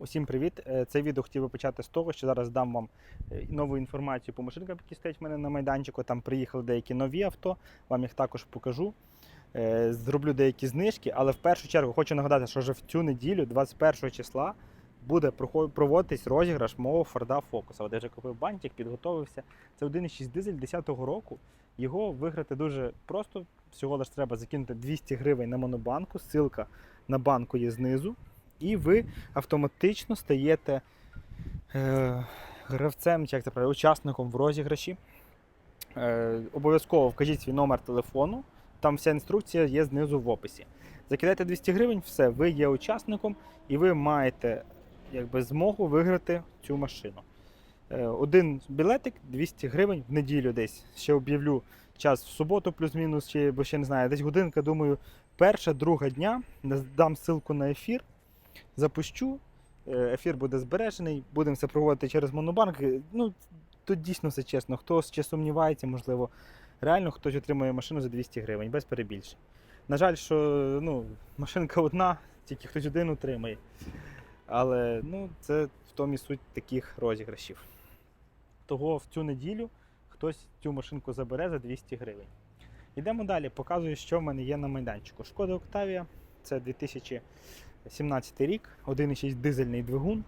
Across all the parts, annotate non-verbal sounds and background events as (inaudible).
Усім привіт! Е, Це відео хотів би почати з того, що зараз дам вам е, нову інформацію по машинкам, які стоять в мене на майданчику. Там приїхали деякі нові авто, вам їх також покажу. Е, Зроблю деякі знижки, але в першу чергу хочу нагадати, що вже в цю неділю, 21 числа, буде проводитись розіграш мого Форда Фокуса. Я вже купив бантик, підготовився. Це 1,6 дизель 10-го року. Його виграти дуже просто. Всього лиш треба закинути 200 гривень на монобанку. Ссылка на банку є знизу. І ви автоматично стаєте е, гравцем, як це правильно, учасником в розіграші. Е, обов'язково вкажіть свій номер телефону. Там вся інструкція є знизу в описі. Закидайте 200 гривень, все, ви є учасником і ви маєте якби, змогу виграти цю машину. Е, один білетик 200 гривень в неділю десь. Ще об'явлю час в суботу, плюс-мінус, чи бо ще не знаю, десь годинка, думаю, перша, друга дня. Дам ссылку на ефір запущу. е, Ефір буде збережений, будемо це проводити через Монобанк. Е, Ну, тут дійсно все чесно. Хто ще сумнівається, можливо, реально хтось отримує машину за 200 гривень, без перебільшень. На жаль, що ну, машинка одна, тільки хтось один отримає. Але ну, це в тому і суть таких розіграшів. Того в цю неділю хтось цю машинку забере за 200 гривень. Йдемо далі, показую, що в мене є на майданчику. Шкода Октавія, це 2017 рік, 1,6 дизельний двигун.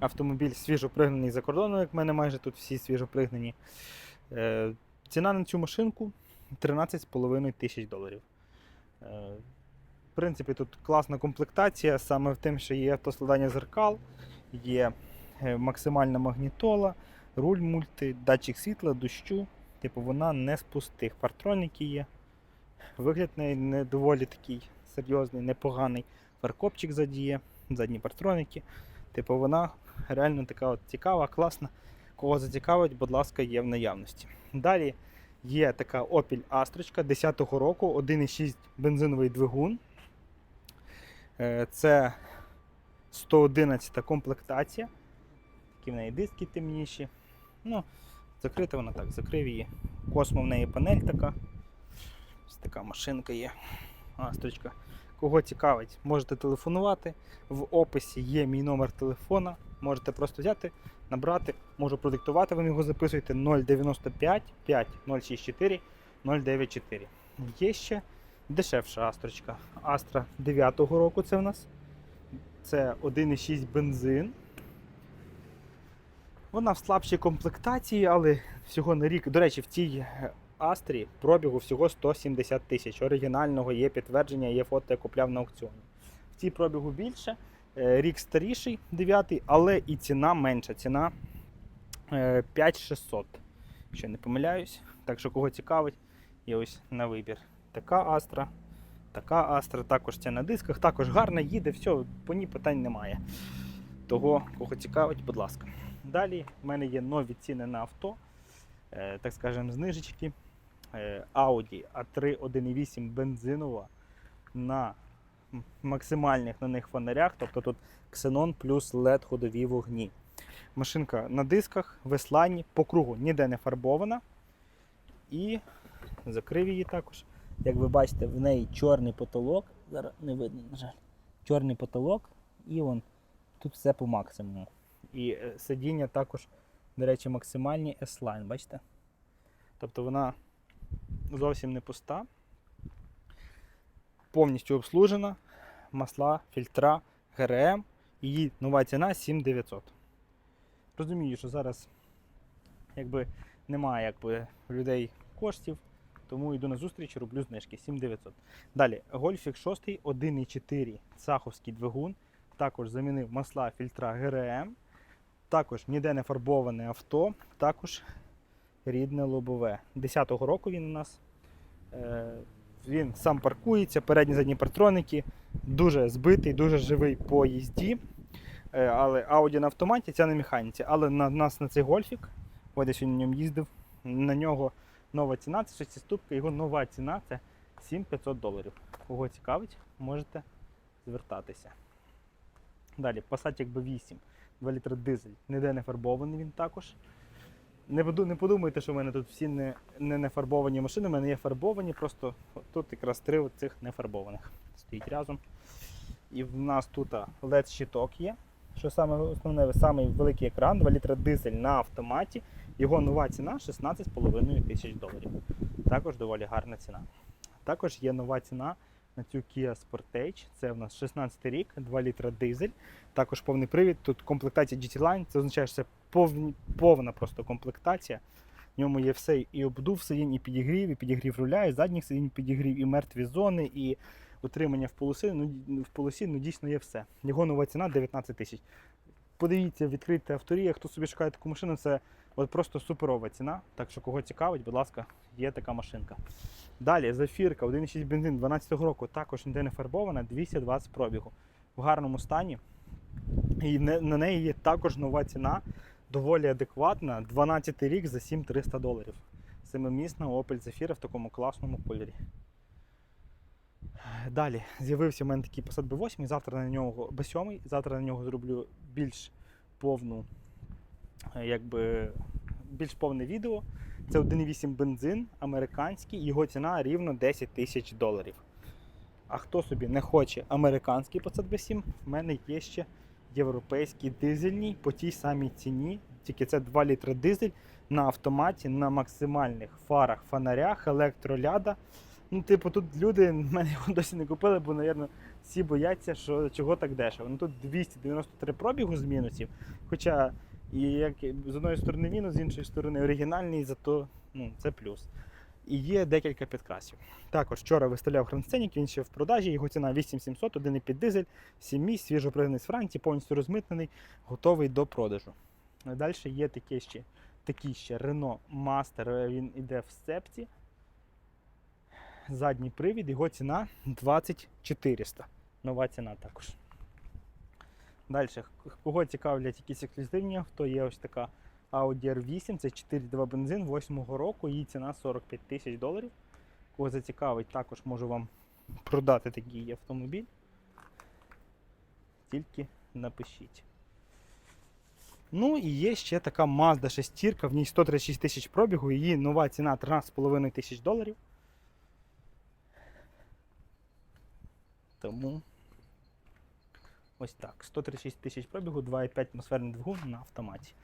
Автомобіль свіжопригнаний за кордоном, як в мене майже тут всі свіжопригнані. Е, ціна на цю машинку 13,5 тисяч доларів. Е, в принципі, тут класна комплектація, саме в тим, що є автоскладання зеркал, є е, максимальна магнітола, руль мульти, датчик світла, дощу. Типу, вона не з пустих. Партроніки є. Вигляд не доволі такий серйозний, непоганий. Фаркопчик задіє, задні партроніки. Типу, вона реально така от цікава, класна. Кого зацікавить, будь ласка, є в наявності. Далі є така Opel Astra 10-го року, 1,6 бензиновий двигун. Е, Це 111 комплектація. Такі в неї диски темніші. Ну, закрита вона так, закрив її. Космо в неї панель така. Ось така машинка є. Астрочка. Кого цікавить, можете телефонувати. В описі є мій номер телефона. Можете просто взяти, набрати, можу продиктувати, ви його записуєте 095 5 064 094. Є ще дешевша астрочка. Астра 9-го року це в нас. Це 1,6 бензин. Вона в слабшій комплектації, але всього на рік. До речі, в цій Астрі пробігу всього 170 тисяч. Оригінального є підтвердження, є фото, я купляв на аукціоні. В цій пробігу більше. Е, Рік старіший, 9, але і ціна менша. Ціна е, 5600. Якщо не помиляюсь. Так що кого цікавить, є ось на вибір. Така Астра, така Астра, також це на дисках, також гарна, їде, все, по ній питань немає. Того, кого цікавить, будь ласка. Далі в мене є нові ціни на авто, е, так скажемо, знижечки. Е, Audi A3 1.8 бензинова на максимальних на них фонарях, тобто тут Xenon плюс LED ходові вогні. Машинка на дисках, веслані, по кругу ніде не фарбована. І закрив її також. Як ви бачите, в неї чорний потолок. Зараз не видно, на жаль. Чорний потолок, і вон тут все по максимуму. І е, сидіння також, до речі, максимальні S-Line, бачите? Тобто вона зовсім не пуста. Повністю обслужена. Масла, фільтра, ГРМ. Її нова ціна 7900. Розумію, що зараз якби немає якби, людей коштів, тому йду на зустріч, роблю знижки 7900. Далі, Гольфік 6 1,4 цаховський двигун. Також замінив масла фільтра ГРМ. Також ніде не фарбоване авто, також рідне лобове. 10-го року він у нас. Е, Він сам паркується, передні задні партроники, дуже збитий, дуже живий по їзді. Е, Але Audi на автоматі, ця на механіці. Але на нас на цей гольфік, я на ньому їздив, на нього нова ціна, це шестиступка, його нова ціна це 7500 доларів. Кого цікавить, можете звертатися. Далі, Passat B8, 2 літри дизель, ніде не фарбований він також. Не, не подумайте, що в мене тут всі не, не, не фарбовані машини, в мене є фарбовані, просто тут якраз три цих не фарбованих стоїть разом. І в нас тут led щиток є. Що саме основне, самий великий екран, 2 літра дизель на автоматі. Його нова ціна 16,5 тисяч доларів. Також доволі гарна ціна. Також є нова ціна на цю Kia Sportage. Це в нас 16 рік, 2 літра дизель. Також повний привід. Тут комплектація GT Line. Це означає, що це повні, повна просто комплектація. В ньому є все і обдув сидінь, і підігрів, і підігрів руля, і задніх сидінь підігрів, і мертві зони, і утримання в полосі. Ну, в полосі ну, дійсно є все. Його нова ціна 19 тисяч. Подивіться, відкрийте авторія, хто собі шукає таку машину, це от просто суперова ціна. Так що кого цікавить, будь ласка, є така машинка. Далі, зафірка, 1,6 бензин 12 року, також ніде не фарбована, 220 пробігу. В гарному стані. І на неї є також нова ціна, доволі адекватна. 12 рік за 7300 доларів. Семимісна Opel Zafira в такому класному кольорі. Далі з'явився в мене такий Passat B8, завтра на нього B7, завтра на нього зроблю більш повну, якби, більш повне відео. Це 1,8 бензин американський, його ціна рівно 10 тисяч доларів. А хто собі не хоче американський Passat B7, в мене є ще європейський дизельний по тій самій ціні. Тільки це 2 літри дизель на автоматі, на максимальних фарах, фонарях, електроляда. Ну, типу, тут люди (laughs) мене його досі не купили, бо, мабуть, всі бояться, що чого так дешево. Ну тут 293 пробігу з мінусів. Хоча і як з одної сторони мінус, з іншої сторони оригінальний, зато ну, це плюс. І є декілька підкрасів. Також вчора виставляв Грандсценік, він ще в продажі, його ціна 8700, 1,5 дизель, 7 місць, свіжо пригнаний з Франції, повністю розмитнений, готовий до продажу. Далі є таке ще, такий ще Renault Master, він іде в сцепці. Задній привід, його ціна 20400. Нова ціна також. Далі, кого цікавлять якісь ексклюзивні авто, є ось така Audi R8, це 4.2 бензин 8-го року, її ціна 45 тисяч доларів. Кого зацікавить, також можу вам продати такий автомобіль. Тільки напишіть. Ну і є ще така Mazda 6, в ній 136 тисяч пробігу, її нова ціна 13,5 тисяч доларів. Тому ось так. 136 тисяч пробігу, 2,5 атмосферний двигун на автоматі.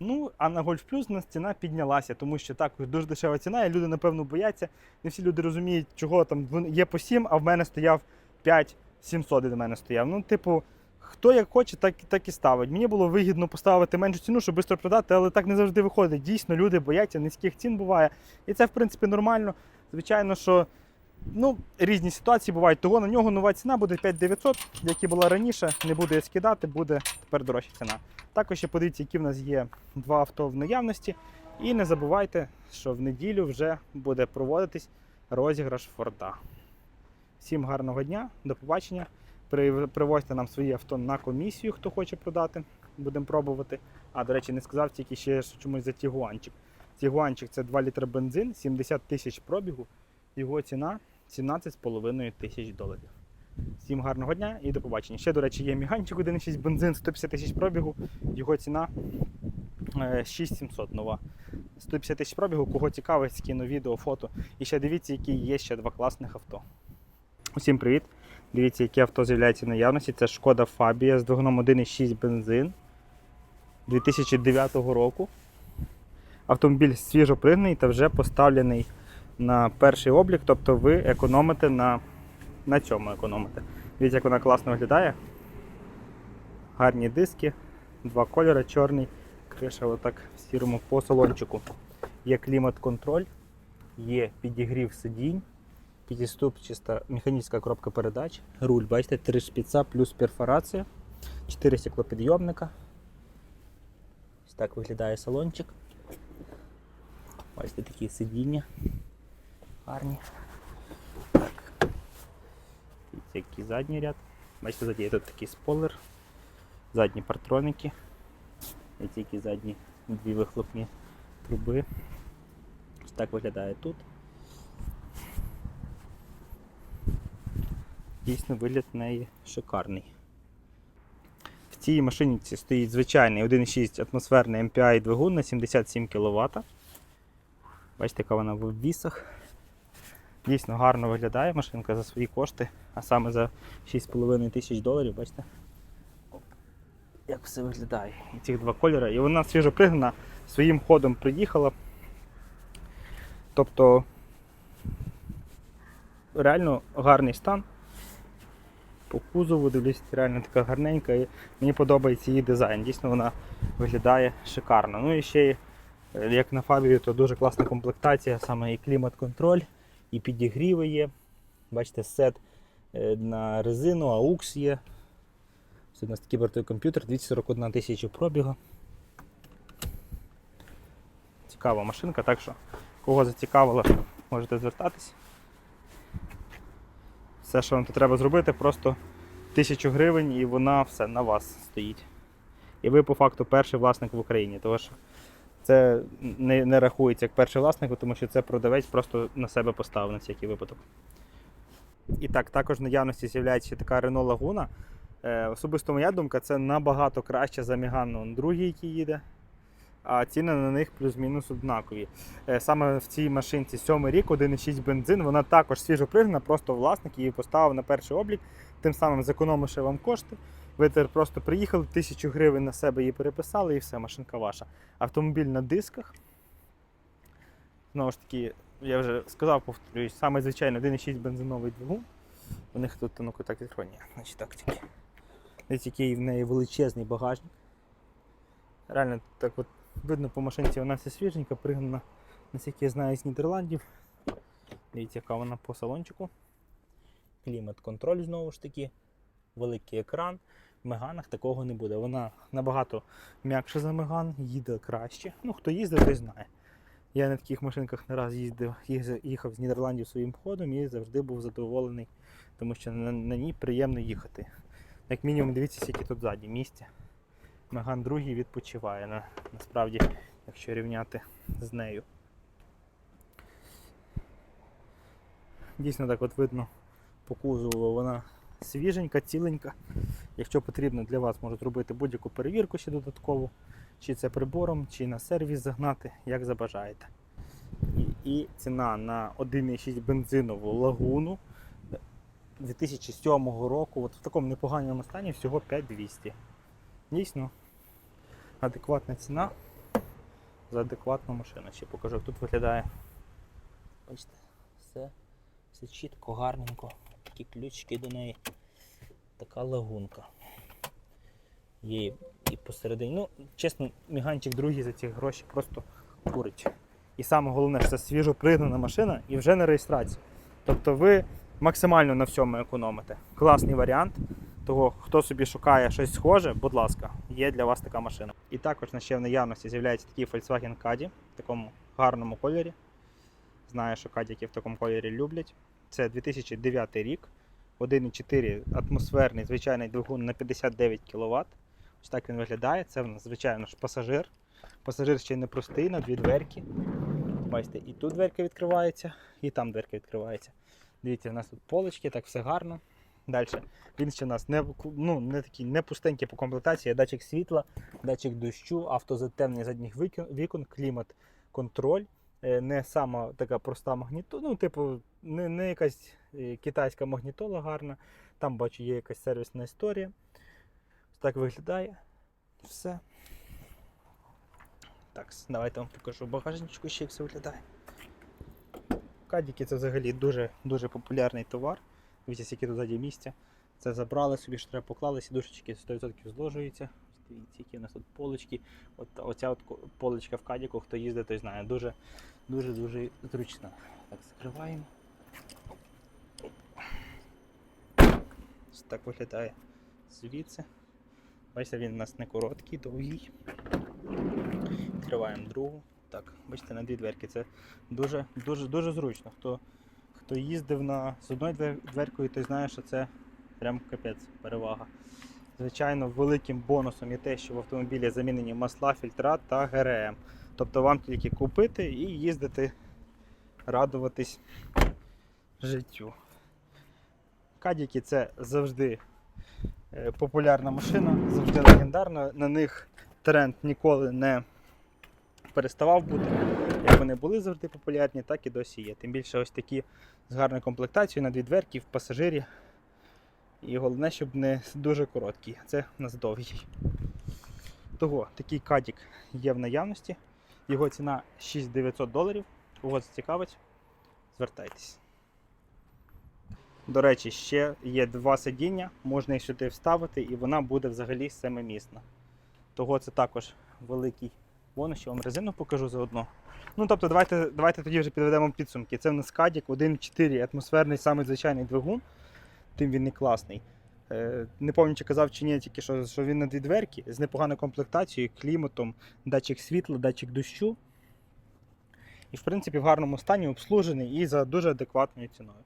Ну, а на Golf Plus у нас ціна піднялася, тому що також дуже дешева ціна, і люди, напевно, бояться. Не всі люди розуміють, чого там є по 7, а в мене стояв 5 700 від мене стояв. Ну, типу, хто як хоче, так, так і ставить. Мені було вигідно поставити меншу ціну, щоб швидко продати, але так не завжди виходить. Дійсно, люди бояться, низьких цін буває. І це, в принципі, нормально. Звичайно, що ну, різні ситуації бувають. Того на нього нова ціна буде 5900, як і була раніше. Не буду я скидати, буде тепер дорожча ціна. Також ще подивіться, які в нас є два авто в наявності. І не забувайте, що в неділю вже буде проводитись розіграш Форда. Всім гарного дня, до побачення. Привозьте нам свої авто на комісію, хто хоче продати. Будемо пробувати. А, до речі, не сказав тільки ще чомусь за Тігуанчик. Тігуанчик це 2 літри бензин, 70 тисяч пробігу. Його ціна 17,5 тисяч доларів. Всім гарного дня і до побачення. Ще, до речі, є міганчик 1,6 бензин, 150 тисяч пробігу. Його ціна е, 6700 нова. 150 тисяч пробігу, кого цікавить, скину відео, фото. І ще дивіться, які є ще два класних авто. Усім привіт! Дивіться, яке авто з'являється в наявності. Це шкода Фабія з двигуном 1,6 бензин 2009 року. Автомобіль свіжо пригнаний та вже поставлений на перший облік, тобто ви економите на, на цьому економите. Дивіться, як вона класно виглядає. Гарні диски, два кольори, чорний, криша отак в сірому по салончику. Є клімат-контроль, є підігрів сидінь, п'ятиступчаста механічна коробка передач, руль, бачите, три шпіца плюс перфорація, 4 стеклопідйомника. Ось так виглядає салончик. Бачите, такі сидіння гарні. Так. Який задній ряд. Бачите, ззаді є тут такий спойлер, задні партроники. І тільки задні дві вихлопні труби. Ось так виглядає тут. Дійсно вигляд в неї шикарний. В цій машині стоїть звичайний 1,6 атмосферний MPI двигун на 77 кВт. Бачите, яка вона в обвісах. Дійсно гарно виглядає машинка за свої кошти, а саме за 6,5 тисяч доларів, бачите? Як все виглядає. І ці два кольори. І вона свіжо пригнана, своїм ходом приїхала. Тобто реально гарний стан. По кузову дивлюсь, реально така гарненька і мені подобається її дизайн. Дійсно вона виглядає шикарно. Ну і ще, е, як на Фабію, то дуже класна комплектація, саме і клімат-контроль, і підігріви є. Бачите, сет е, на резину, AUX є. Це у нас такий бортовий комп'ютер, 241 тисяча пробігу. Цікава машинка, так що кого зацікавило, можете звертатись. Все, що вам тут треба зробити, просто тисячу гривень і вона все на вас стоїть. І ви по факту перший власник в Україні. Тому що це не, не рахується як перший власник, тому що це продавець просто на себе поставив на всякий випадок. І так, також в наявності з'являється ще така Renault Laguna. Е, особисто моя думка, це набагато краще за Меган он другий, який їде. А ціни на них плюс-мінус однакові. Е, Саме в цій машинці сьомий рік, 1,6 бензин, вона також свіжо пригнана, просто власник її поставив на перший облік, тим самим зекономивши вам кошти. Ви тепер просто приїхали, тисячу гривень на себе її переписали і все, машинка ваша. Автомобіль на дисках. Знову ж таки, я вже сказав, повторюсь, саме звичайно 1,6 бензиновий двигун. У них тут ну-ка так відкрой. Ні, значить так тільки. Дивіться, який в неї величезний багажник. Реально так от видно по машинці, вона вся свіженька, пригнана, наскільки я знаю, з Нідерландів. Дивіться, яка вона по салончику. Клімат-контроль знову ж таки, великий екран. В Меганах такого не буде. Вона набагато м'якша за Меган, їде краще. Ну, хто їздив, той знає. Я на таких машинках не раз їздив, їхав з Нідерландів своїм ходом і завжди був задоволений, тому що на, на ній приємно їхати. Як мінімум, дивіться, скільки тут ззаді місця. Меган другий відпочиває на, насправді, якщо рівняти з нею. Дійсно так от видно по кузову, вона свіженька, ціленька. Якщо потрібно для вас можуть робити будь-яку перевірку ще додаткову, чи це прибором, чи на сервіс загнати, як забажаєте. І, і ціна на 1,6 бензинову лагуну 2007 року, от в такому непоганому стані всього 5200. Дійсно, адекватна ціна за адекватну машину. Ще покажу, як тут виглядає. Бачите, все, все чітко, гарненько. Такі ключики до неї. Така лагунка. Є і- посередині. Ну, чесно, міганчик другий за ці гроші просто курить. І саме головне, що це свіжо пригнана машина і вже на реєстрації. Тобто ви максимально на всьому економите. Класний варіант. Того, хто собі шукає щось схоже, будь ласка, є для вас така машина. І також на ще в наявності з'являється такий Volkswagen Caddy в такому гарному кольорі. Знаю, що кадіки в такому кольорі люблять. Це 2009 рік, 1,4 атмосферний звичайний двигун на 59 кВт. Ось так він виглядає. Це в нас, звичайно ж, пасажир. Пасажир ще не простий, на дві дверки. Бачите, і тут дверка відкривається, і там дверка відкривається. Дивіться, у нас тут полочки, так все гарно. Далі. Він ще у нас не, ну, не такий не пустенький по комплектації, датчик світла, датчик дощу, автозатемнення задніх вікон, клімат, контроль. Е, Не сама така проста магнітола, ну, типу, не, не якась е, китайська магнітола гарна. Там бачу, є якась сервісна історія. Так виглядає. Все. Так, давайте вам покажу багажничку, ще як все виглядає. Кадіки це взагалі дуже, дуже популярний товар. Дивіться, скільки тут ззаді місця. Це забрали собі, що треба поклали, сідушечки 100% зложуються. Дивіться, які у нас тут полочки. От, оця от полочка в кадіку, хто їздить, той знає. Дуже, дуже, дуже зручна. Так, закриваємо. Ось так виглядає звідси. Бачите, він у нас не короткий, довгий. Відкриваємо другу. Так, бачите, на дві дверки. Це дуже, дуже, дуже зручно. Хто, хто їздив на, з одною дверкою, той знає, що це прям капець перевага. Звичайно, великим бонусом є те, що в автомобілі замінені масла, фільтра та ГРМ. Тобто вам тільки купити і їздити, радуватись життю. Кадіки це завжди е, популярна машина, завжди легендарна. На них тренд ніколи не переставав бути. Як вони були завжди популярні, так і досі є. Тим більше ось такі з гарною комплектацією на дві дверки в пасажирі. І головне, щоб не дуже короткі. Це у нас довгий. Того такий кадік є в наявності. Його ціна 6900 доларів. Кого зацікавить, звертайтесь. До речі, ще є два сидіння, можна їх сюди вставити, і вона буде взагалі семимісна. Того це також великий бонус, що вам резину покажу заодно. Ну тобто, давайте, давайте тоді вже підведемо підсумки. Це в нас Кадік 1.4 атмосферний самий звичайний двигун, тим він і класний. Е, Не пам'ятаю, чи казав чи ні, тільки що, що він на дві дверки з непоганою комплектацією, кліматом, датчик світла, датчик дощу. І, в принципі, в гарному стані обслужений і за дуже адекватною ціною.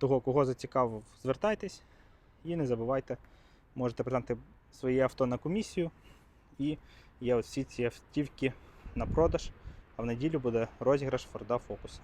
Того, кого зацікавив, звертайтесь і не забувайте, можете придати своє авто на комісію. І є ось всі ці автівки на продаж. А в неділю буде розіграш Форда Фокуса.